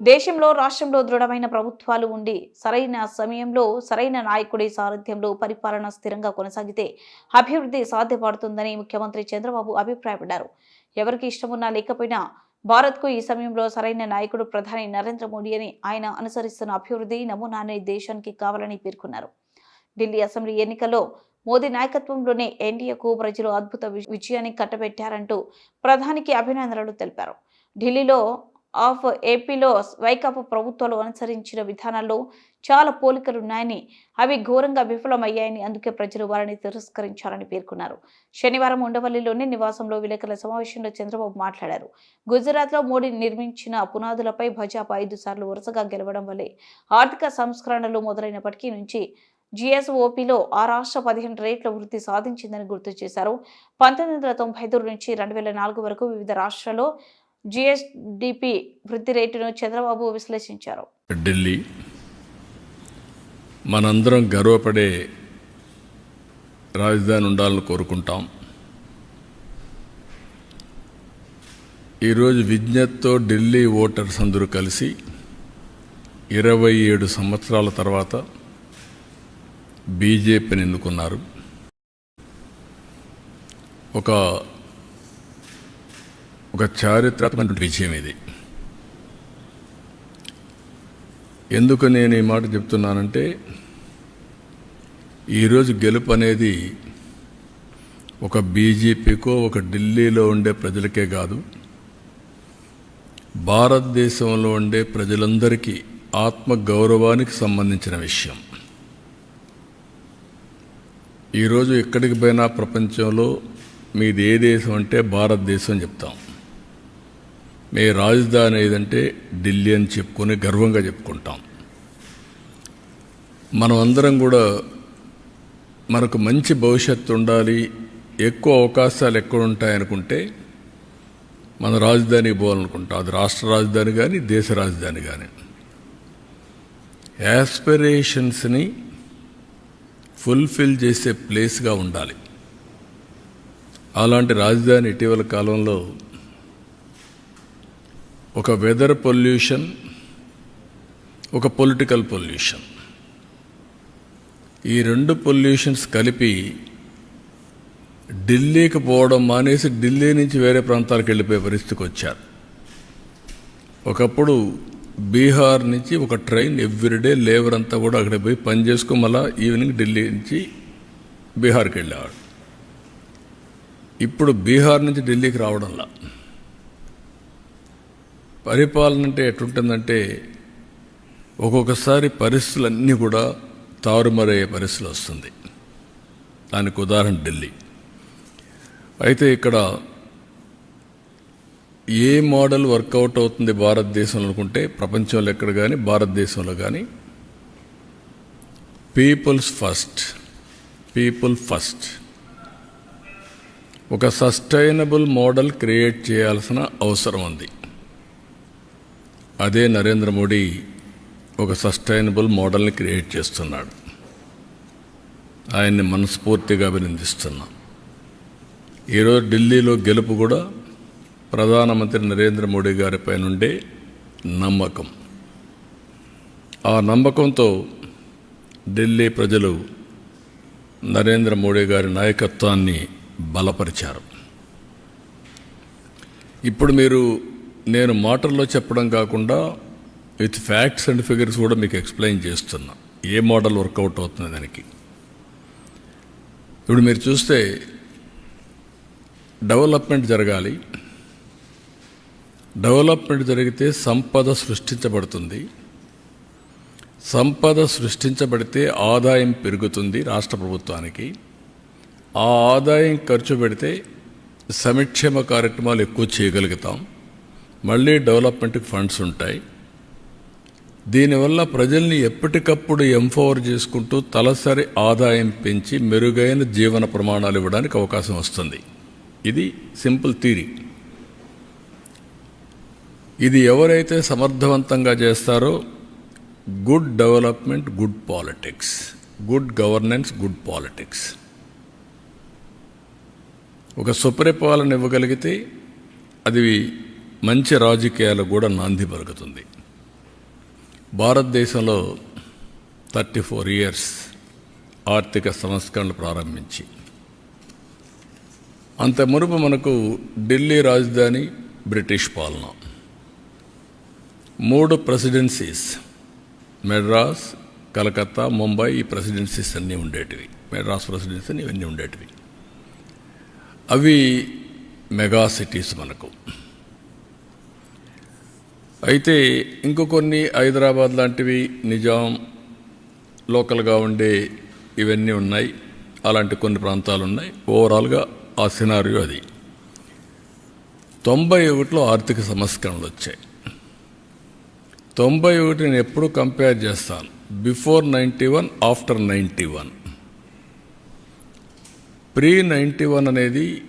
దేశంలో రాష్ట్రంలో దృఢమైన ప్రభుత్వాలు ఉండి సరైన సమయంలో సరైన నాయకుడి సారథ్యంలో పరిపాలన స్థిరంగా కొనసాగితే అభివృద్ధి సాధ్యపడుతుందని ముఖ్యమంత్రి చంద్రబాబు అభిప్రాయపడ్డారు. ఎవరికి ఇష్టమున్నా లేకపోయినా భారత్కు ఈ సమయంలో సరైన నాయకుడు ప్రధాని నరేంద్ర మోడీ అని ఆయన అనుసరిస్తున్న అభివృద్ధి నమూనానే దేశానికి కావాలని పేర్కొన్నారు. ఢిల్లీ అసెంబ్లీ ఎన్నికల్లో మోదీ నాయకత్వంలోనే ఎన్డీఏకు ప్రజలు అద్భుత విజయాన్ని కట్టబెట్టారంటూ ప్రధానికి అభినందనలు తెలిపారు. ఢిల్లీలో ఆఫ్ ఏపీలో వైకాపా ప్రభుత్వాలు అనుసరించిన విధానాల్లో చాలా పోలికలున్నాయని అవి ఘోరంగా విఫలమయ్యాయని అందుకే ప్రజలు వారిని తిరస్కరించాలని పేర్కొన్నారు. శనివారం ఉండవల్లిలోని నివాసంలో విలేకరుల సమావేశంలో చంద్రబాబు మాట్లాడారు. గుజరాత్లో మోడీ నిర్మించిన పునాదులపై భాజపా ఐదు సార్లు వరుసగా గెలవడం వల్లే ఆర్థిక సంస్కరణలు మొదలైనప్పటికీ నుంచి జిఎస్ఓపిలో ఆ రాష్ట్ర పదిహేను రేట్ల వృద్ధి సాధించిందని గుర్తు చేశారు. పంతొమ్మిది వందల తొంభై ఐదు నుంచి రెండు వేల నాలుగు వరకు వివిధ రాష్ట్రాల్లో జిఎస్డిపి వృద్ధి రేటును చంద్రబాబు విశ్లేషించారు. ఢిల్లీ మనందరం గర్వపడే రాజధాని ఉండాలని కోరుకుంటాం. ఈరోజు విజ్ఞతతో ఢిల్లీ ఓటర్స్ అందరూ కలిసి ఇరవై ఏడు సంవత్సరాల తర్వాత బీజేపీని ఎన్నుకున్నారు. ఒక ఒక చారిత్రాత్మక విజయం ఇది. ఎందుకు నేను ఈ మాట చెప్తున్నానంటే ఈరోజు గెలుపు అనేది ఒక బీజేపీకో ఒక ఢిల్లీలో ఉండే ప్రజలకే కాదు భారతదేశంలో ఉండే ప్రజలందరికీ ఆత్మ గౌరవానికి సంబంధించిన విషయం. ఈరోజు ఎక్కడికి పోయినా ప్రపంచంలో మీది ఏ దేశం అంటే భారతదేశం చెప్తాం. మీ రాజధాని ఏదంటే ఢిల్లీ అని చెప్పుకొని గర్వంగా చెప్పుకుంటాం. మనం అందరం కూడా మనకు మంచి భవిష్యత్తు ఉండాలి ఎక్కువ అవకాశాలు ఎక్కడ ఉంటాయనుకుంటే మన రాజధానికి పోవాలనుకుంటాం. అది రాష్ట్ర రాజధాని కానీ దేశ రాజధాని కానీ యాస్పిరేషన్స్ని ఫుల్ఫిల్ చేసే ప్లేస్గా ఉండాలి. అలాంటి రాజధాని ఇటీవల కాలంలో ఒక వెదర్ పొల్యూషన్ ఒక పొలిటికల్ పొల్యూషన్ ఈ రెండు పొల్యూషన్స్ కలిపి ఢిల్లీకి పోవడం మానేసి ఢిల్లీ నుంచి వేరే ప్రాంతాలకు వెళ్ళిపోయే పరిస్థితికి వచ్చారు. ఒకప్పుడు బీహార్ నుంచి ఒక ట్రైన్ ఎవ్రీడే లేబర్ అంతా కూడా అక్కడ పోయి పని చేసుకుని మళ్ళా ఈవినింగ్ ఢిల్లీ నుంచి బీహార్కి వెళ్ళేవాడు. ఇప్పుడు బీహార్ నుంచి ఢిల్లీకి రావడంలా. పరిపాలన అంటే ఎట్లుంటుందంటే ఒక్కొక్కసారి పరిస్థితులన్నీ కూడా తారుమారయ్యే పరిస్థితులు వస్తుంది. దానికి ఉదాహరణ ఢిల్లీ. అయితే ఇక్కడ ఏ మోడల్ వర్కౌట్ అవుతుంది భారతదేశంలో అనుకుంటే ప్రపంచంలో ఎక్కడ కానీ భారతదేశంలో కానీ పీపుల్స్ ఫస్ట్ పీపుల్ ఫస్ట్. ఒక సస్టైనబుల్ మోడల్ క్రియేట్ చేయాల్సిన అవసరం ఉంది. అదే నరేంద్ర మోడీ ఒక సస్టైనబుల్ మోడల్ని క్రియేట్ చేస్తున్నాడు. ఆయన్ని మనస్ఫూర్తిగా అభినందిస్తున్నాం. ఈరోజు ఢిల్లీలో గెలుపు కూడా ప్రధానమంత్రి నరేంద్ర మోడీ గారిపై నుండే నమ్మకం. ఆ నమ్మకంతో ఢిల్లీ ప్రజలు నరేంద్ర మోడీ గారి నాయకత్వాన్ని బలపరిచారు. ఇప్పుడు మీరు నేను మాటల్లో చెప్పడం కాకుండా విత్ ఫ్యాక్ట్స్ అండ్ ఫిగర్స్ కూడా మీకు ఎక్స్ప్లెయిన్ చేస్తున్నా. ఏ మోడల్ వర్కౌట్ అవుతుంది దానికి? ఇప్పుడు మీరు చూస్తే డెవలప్మెంట్ జరగాలి. డెవలప్మెంట్ జరిగితే సంపద సృష్టించబడుతుంది. సంపద సృష్టించబడితే ఆదాయం పెరుగుతుంది రాష్ట్ర ప్రభుత్వానికి. ఆ ఆదాయం ఖర్చు పెడితే సంక్షేమ కార్యక్రమాలు ఎక్కువ చేయగలుగుతాం. మళ్ళీ డెవలప్మెంట్కి ఫండ్స్ ఉంటాయి. దీనివల్ల ప్రజల్ని ఎప్పటికప్పుడు ఎంపవర్ చేసుకుంటూ తలసరి ఆదాయం పెంచి మెరుగైన జీవన ప్రమాణాలు ఇవ్వడానికి అవకాశం వస్తుంది. ఇది సింపుల్ థీరీ ఇది ఎవరైతే సమర్థవంతంగా చేస్తారో good development good politics. Good governance good politics. ఒక సుపరిపాలన ఇవ్వగలిగితే అది మంచి రాజకీయాలు కూడా నాంది పలుకుతుంది. భారతదేశంలో థర్టీ ఫోర్ ఇయర్స్ ఆర్థిక సంస్కరణలు ప్రారంభించి అంత మునుపు మనకు ఢిల్లీ రాజధాని బ్రిటిష్ పాలన మూడు ప్రెసిడెన్సీస్ మెడ్రాస్ కలకత్తా ముంబై ఈ ప్రెసిడెన్సీస్ అన్నీ ఉండేటివి. మెడ్రాస్ ప్రెసిడెన్సీ ఇవన్నీ ఉండేటివి. అవి మెగా సిటీస్ మనకు. అయితే ఇంకో కొన్ని హైదరాబాద్ లాంటివి నిజాం లోకల్గా ఉండే ఇవన్నీ ఉన్నాయి. అలాంటి కొన్ని ప్రాంతాలు ఉన్నాయి ఓవరాల్గా ఆ సినారియో అది. తొంభై ఒకటిలో ఆర్థిక సంస్కరణలు వచ్చాయి. తొంభై ఒకటి నేను ఎప్పుడు కంపేర్ చేస్తాను. Before ninety one after ninety one. Pre ninety one అనేది